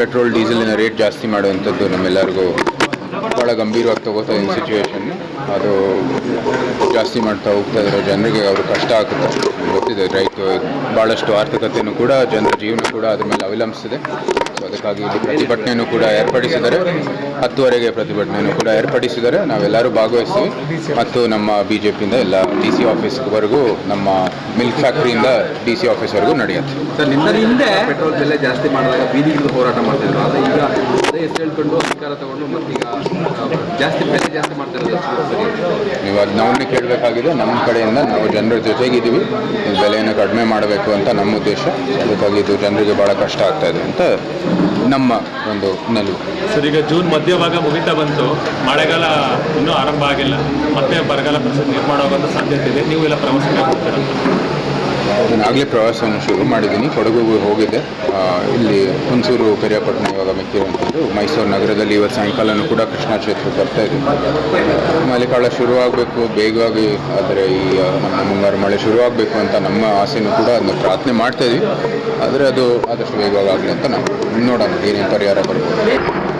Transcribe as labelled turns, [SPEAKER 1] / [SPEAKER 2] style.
[SPEAKER 1] Petrol, ಡೀಸೆಲಿನ rate ಜಾಸ್ತಿ ಮಾಡುವಂಥದ್ದು ನಮ್ಮೆಲ್ಲರಿಗೂ ಭಾಳ ಗಂಭೀರವಾಗಿ ತಗೋತಾ ಇದ್ದ ಸಿಚುವೇಶನ್ ಅದು ಜಾಸ್ತಿ ಮಾಡ್ತಾ ಹೋಗ್ತಾ ಇದ್ರೆ ಜನರಿಗೆ ಅವರು ಕಷ್ಟ ಆಗುತ್ತೆ. ಗೊತ್ತಿದೆ ರೈತ ಭಾಳಷ್ಟು ಆರ್ಥಿಕತೆಯೂ ಕೂಡ, ಜನರ ಜೀವನ ಕೂಡ ಅದ್ರ ಮೇಲೆ ಅವಲಂಬಿಸಿದೆ. ಅದಕ್ಕಾಗಿ ಇಲ್ಲಿ ಪ್ರತಿಭಟನೆಯನ್ನು ಕೂಡ ಏರ್ಪಡಿಸಿದ್ದಾರೆ. ಹತ್ತುವರೆಗೆ ಪ್ರತಿಭಟನೆಯನ್ನು ಕೂಡ ಏರ್ಪಡಿಸಿದರೆ ನಾವೆಲ್ಲರೂ ಭಾಗವಹಿಸ್ತೀವಿ. ಮತ್ತು ನಮ್ಮ ಬಿ ಜೆ ಪಿಯಿಂದ ಎಲ್ಲ ಡಿ ಸಿ ಆಫೀಸ್ವರೆಗೂ ನಮ್ಮ ಮಿಲ್ಕ್ ಫ್ಯಾಕ್ಟ್ರಿಯಿಂದ ಡಿ ಸಿ ಆಫೀಸ್ವರೆಗೂ ನಡೆಯುತ್ತೆ.
[SPEAKER 2] ಸರ್ ನಿನ್ನ ಹಿಂದೆ ಪೆಟ್ರೋಲ್ ಬೆಲೆ ಜಾಸ್ತಿ ಮಾಡಿದಾಗ ಹೋರಾಟ ಮಾಡ್ತಿದ್ರು. ಆದರೆ ಈಗ ಅದೇ ಹೆಸರು ಹೇಳ್ಕೊಂಡು ಅಧಿಕಾರ ತಗೊಂಡು ಮತ್ತೀಗ ಜಾಸ್ತಿ ಬೆಲೆ ಜಾಸ್ತಿ ಮಾಡ್ತಾ ಇರೋದು
[SPEAKER 1] ನೀವು ಅದು ನಾವನ್ನೇ ಕೇಳಬೇಕಾಗಿದೆ. ನಮ್ಮ ಕಡೆಯಿಂದ ನಾವು ಜನರ ಜೊತೆಗಿದ್ದೀವಿ. ಬೆಲೆಯನ್ನು ಕಡಿಮೆ ಮಾಡಬೇಕು ಅಂತ ನಮ್ಮ ಉದ್ದೇಶ. ಅದಕ್ಕಾಗಿ ಇದು ಜನರಿಗೆ ಭಾಳ ಕಷ್ಟ ಆಗ್ತಾ ಇದೆ ಅಂತ ನಮ್ಮ ಒಂದು ನಿಲುವು
[SPEAKER 3] ಸರ್, ಈಗ ಜೂನ್ ಮಧ್ಯಭಾಗ ಮುಗಿತಾ ಬಂತು. ಮಳೆಗಾಲ ಇನ್ನೂ ಆರಂಭ ಆಗಿಲ್ಲ. ಮತ್ತೆ ಬರಗಾಲ ಪರಿಸ್ಥಿತಿ ನಿರ್ಮಾಣ ಸಾಧ್ಯತೆ ಇದೆ. ನೀವು ಎಲ್ಲ ಪ್ರವಾಸಕ್ಕೆ ಹೋಗ್ತೀರಾ?
[SPEAKER 1] ನಾನು ಆಗಲೇ ಪ್ರವಾಸವನ್ನು ಶುರು ಮಾಡಿದ್ದೀನಿ. ಕೊಡಗುಗೆ ಹೋಗಿದ್ದೆ ಇಲ್ಲಿ ಹುಣಸೂರು ಪೆರಿಯಾಪಟ್ಟಣ ಇವಾಗ ಮೆಕ್ಕಿರುವಂಥದ್ದು ಮೈಸೂರು ನಗರದಲ್ಲಿ ಇವತ್ತು ಸಾಯಂಕಾಲನೂ ಕೂಡ ಕೃಷ್ಣ ಕ್ಷೇತ್ರಕ್ಕೆ ಬರ್ತಾ ಇದ್ದೀನಿ ಮಳೆಕಾಲ ಶುರುವಾಗಬೇಕು, ಬೇಗವಾಗಿ, ಆದರೆ ಈ ನಮ್ಮ ಮುಂಗಾರು ಮಳೆ ಶುರುವಾಗಬೇಕು ಅಂತ ನಮ್ಮ ಆಸೆನೂ ಕೂಡ ಅದನ್ನು ಪ್ರಾರ್ಥನೆ ಮಾಡ್ತಾ ಇದ್ದೀವಿ ಆದರೆ ಅದು ಆದಷ್ಟು ವೇಗವಾಗಿ ಆಗಲಿ ಅಂತ ನಾವು ನೋಡೋಣ, ಏನೇನು ಪರಿಹಾರ ಬರ್ಬೋದು.